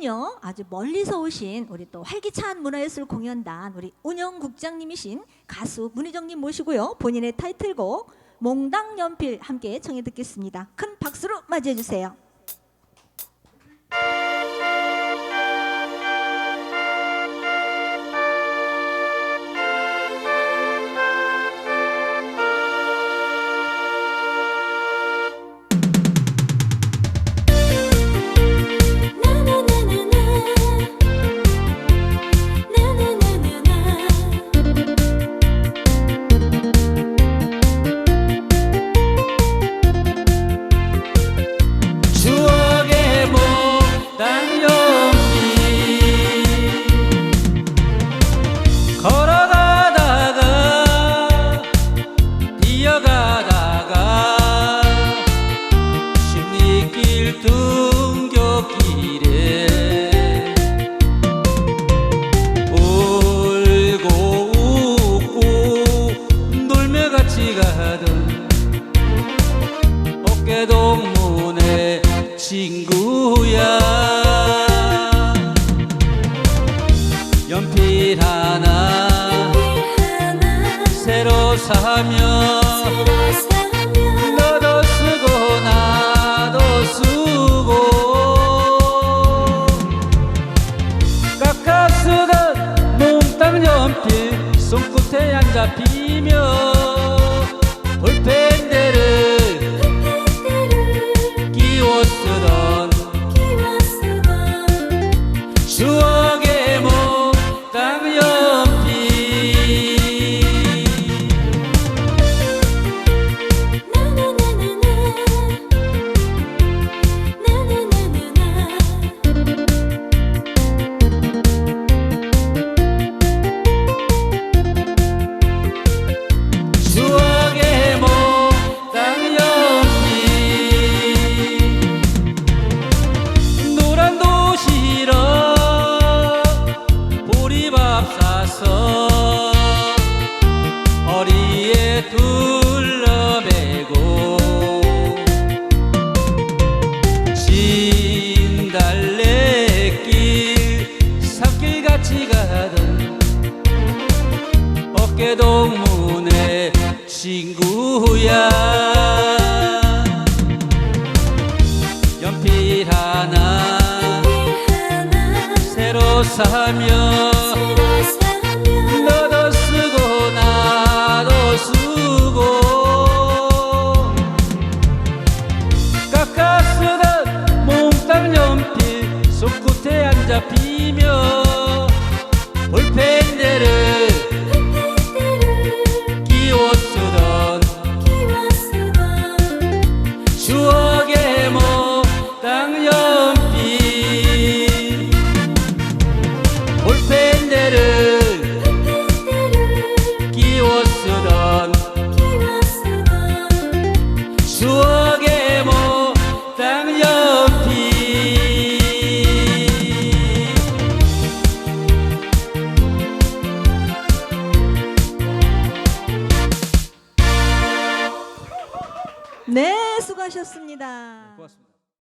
오늘은요 아주 멀리서 오신 우리 또 활기찬 문화예술 공연단 우리 운영국장님이신 가수 문희정님 모시고요 본인의 타이틀곡 몽당 연필 함께 청해 듣겠습니다. 큰 박수로 맞이해 주세요. 사면 너도 쓰고 나도 쓰고 깎아 쓰던 몽땅 연필 손끝에 안 잡히며 어깨동무네 친구야. 연필 하나 새로 사면 너도 쓰고 나도 쓰고 깎아 쓰던 몽땅 연필 손끝에 안 잡히며 볼펜 네 수고하셨습니다. 고맙습니다.